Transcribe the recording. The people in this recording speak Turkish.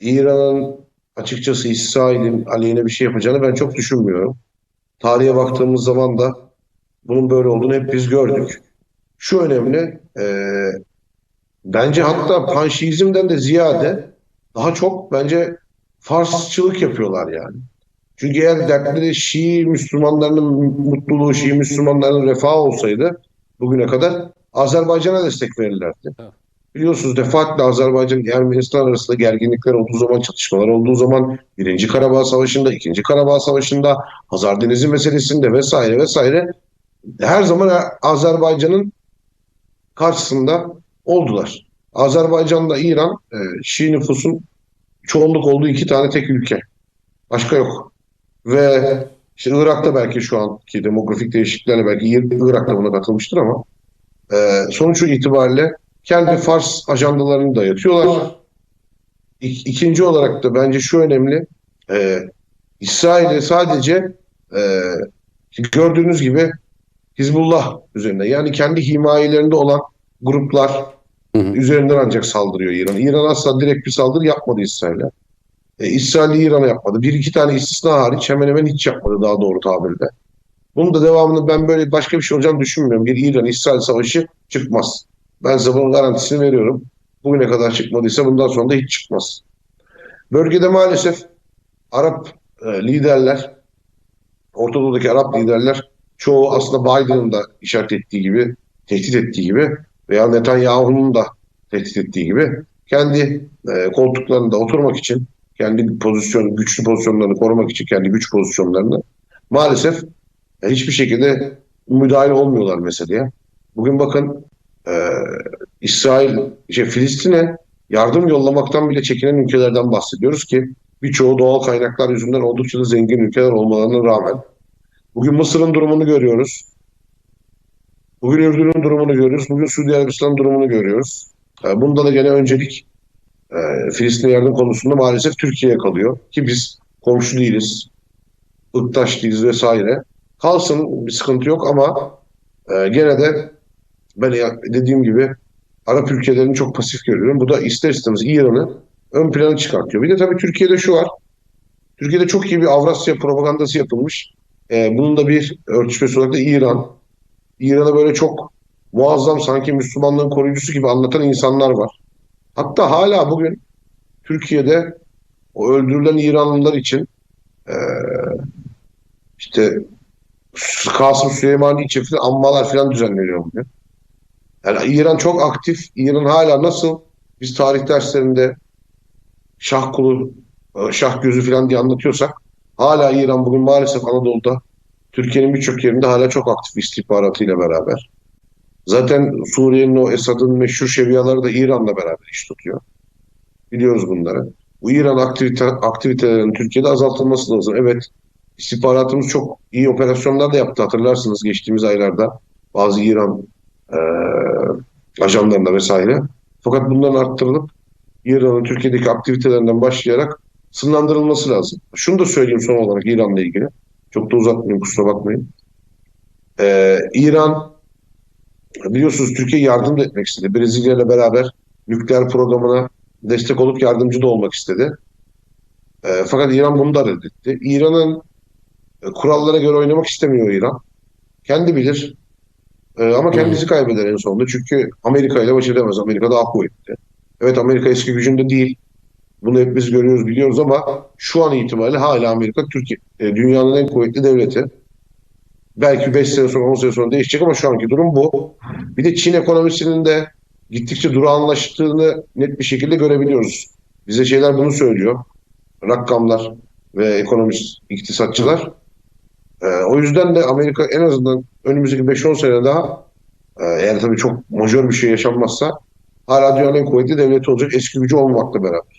İran'ın açıkçası İsrail'in aleyhine bir şey yapacağını ben çok düşünmüyorum. Tarihe baktığımız zaman da bunun böyle olduğunu hep biz gördük. Şu önemli, e, bence hatta panşizmden de ziyade daha çok bence Farsçılık yapıyorlar yani. Çünkü eğer dertleri Şii Müslümanlarının mutluluğu, Şii Müslümanların refahı olsaydı bugüne kadar Azerbaycan'a destek verirlerdi. Biliyorsunuz defaatle Azerbaycan Ermenistan arasında gerginlikler olduğu zaman, çatışmalar olduğu zaman Birinci Karabağ Savaşı'nda, İkinci Karabağ Savaşı'nda, Hazar Denizi meselesinde vesaire vesaire her zaman Azerbaycan'ın karşısında oldular. Azerbaycan'la İran e, Şii nüfusun çoğunluk olduğu iki tane tek ülke. Başka yok. Ve işte Irak'ta belki şu anki demografik değişikliklerle belki İr- Irak da buna katılmıştır ama e, sonuç itibariyle kendi Fars ajandalarını dayatıyorlar. İk- İkinci olarak da bence şu önemli. E, İsrail'e sadece e, gördüğünüz gibi Hizbullah üzerinde yani kendi himayelerinde olan gruplar Hı hı. üzerinden ancak saldırıyor İran. İran asla direkt bir saldırı yapmadı İsrail'e. E, İsrail İran'a yapmadı. Bir iki tane istisna hariç hemen hemen hiç yapmadı daha doğru tabirle. Bunun da devamını ben böyle başka bir şey olacağını düşünmüyorum. Bir İran-İsrail savaşı çıkmaz. Ben size bunun garantisini veriyorum. Bugüne kadar çıkmadıysa bundan sonra da hiç çıkmaz. Bölgede maalesef Arap e, liderler, Orta Doğu'daki Arap liderler çoğu aslında Biden'ın da işaret ettiği gibi, tehdit ettiği gibi veya Netanyahu'nun da tehdit ettiği gibi kendi e, koltuklarında oturmak için, kendi pozisyon, güçlü pozisyonlarını korumak için, kendi güç pozisyonlarını maalesef e, hiçbir şekilde müdahale olmuyorlar meseleye. Bugün bakın e, İsrail, şey, Filistin'e yardım yollamaktan bile çekinen ülkelerden bahsediyoruz ki birçoğu doğal kaynaklar yüzünden oldukça da zengin ülkeler olmalarına rağmen. Bugün Mısır'ın durumunu görüyoruz. Bugün Ürdün'ün durumunu görüyoruz. Bugün Suudi Arabistan'ın durumunu görüyoruz. E, bunda da gene öncelik e, Filistin'e yardım konusunda maalesef Türkiye'ye kalıyor. Ki biz komşu değiliz, ırktaş değiliz vesaire. Kalsın bir sıkıntı yok ama e, gene de ben dediğim gibi Arap ülkelerini çok pasif görüyorum. Bu da ister istemez İran'ı ön plana çıkartıyor. Bir de tabii Türkiye'de şu var. Türkiye'de çok iyi bir Avrasya propagandası yapılmış. E, bunun da bir örtüşmesi olarak da İran. İran'a böyle çok muazzam sanki Müslümanlığın koruyucusu gibi anlatan insanlar var. Hatta hala bugün Türkiye'de o öldürülen İranlılar için e, işte Kasım Süleymani için falan anmalar falan düzenleniyor bugün. Yani İran çok aktif. İran hala nasıl biz tarih derslerinde şah kulu, e, şah gözü falan diye anlatıyorsak hala İran bugün maalesef Anadolu'da Türkiye'nin birçok yerinde hala çok aktif istihbaratıyla beraber. Zaten Suriye'nin o Esad'ın meşhur şeviyaları da İran'la beraber iş tutuyor. Biliyoruz bunları. Bu İran aktivite, aktivitelerinin Türkiye'de azaltılması lazım. Evet, istihbaratımız çok iyi operasyonlar da yaptı hatırlarsınız geçtiğimiz aylarda. Bazı İran e, ajanlarına vesaire. Fakat bunların arttırılıp İran'ın Türkiye'deki aktivitelerinden başlayarak sınırlandırılması lazım. Şunu da söyleyeyim son olarak İran'la ilgili. Çok da uzatmayayım kusura bakmayın. E, İran biliyorsunuz Türkiye yardım da etmek istedi. Brezilya ile beraber nükleer programına destek olup yardımcı da olmak istedi. E, fakat İran bunu da reddetti. İran'ın e, kurallara göre oynamak istemiyor İran. Kendi bilir. E, ama kendisi kaybeder en sonunda. Çünkü Amerika ile baş edemez. Amerika daha kuvvetli. Evet Amerika eski gücünde değil. Bunu hepimiz görüyoruz, biliyoruz ama şu an itibariyle hala Amerika Türkiye e, dünyanın en kuvvetli devleti. Belki 5 sene sonra 10 sene sonra değişecek ama şu anki durum bu. Bir de Çin ekonomisinin de gittikçe durağanlaştığını net bir şekilde görebiliyoruz. Bize şeyler bunu söylüyor. Rakamlar ve ekonomist, iktisatçılar. Ee, o yüzden de Amerika en azından önümüzdeki 5-10 sene daha e, eğer tabii çok majör bir şey yaşanmazsa hala dünyanın en kuvvetli devleti olacak eski gücü olmamakla beraber.